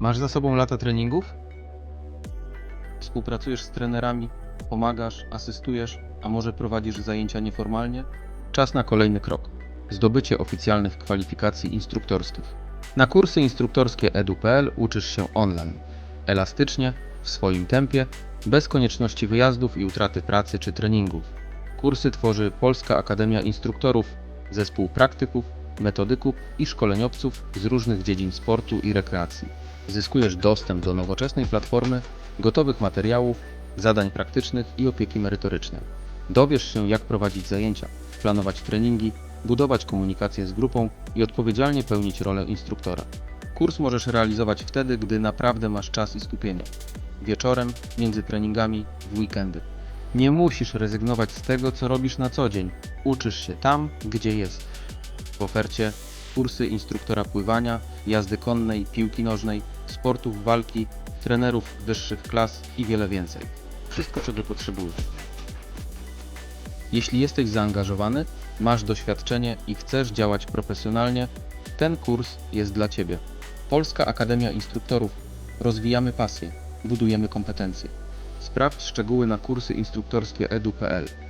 Masz za sobą lata treningów? Współpracujesz z trenerami, pomagasz, asystujesz, a może prowadzisz zajęcia nieformalnie? Czas na kolejny krok. Zdobycie oficjalnych kwalifikacji instruktorskich. Na kursy instruktorskie edu.pl uczysz się online, elastycznie, w swoim tempie, bez konieczności wyjazdów i utraty pracy czy treningów. Kursy tworzy Polska Akademia Instruktorów, zespół praktyków, metodyków i szkoleniowców z różnych dziedzin sportu i rekreacji. Zyskujesz dostęp do nowoczesnej platformy, gotowych materiałów, zadań praktycznych i opieki merytorycznej. Dowiesz się, jak prowadzić zajęcia, planować treningi, budować komunikację z grupą i odpowiedzialnie pełnić rolę instruktora. Kurs możesz realizować wtedy, gdy naprawdę masz czas i skupienie. Wieczorem, między treningami, w weekendy. Nie musisz rezygnować z tego, co robisz na co dzień. Uczysz się tam, gdzie jesteś. W ofercie kursy instruktora pływania, jazdy konnej, piłki nożnej, sportów walki, trenerów wyższych klas i wiele więcej. Wszystko, czego potrzebujesz. Jeśli jesteś zaangażowany, masz doświadczenie i chcesz działać profesjonalnie, ten kurs jest dla Ciebie. Polska Akademia Instruktorów. Rozwijamy pasję, budujemy kompetencje. Sprawdź szczegóły na kursy instruktorskie edu.pl.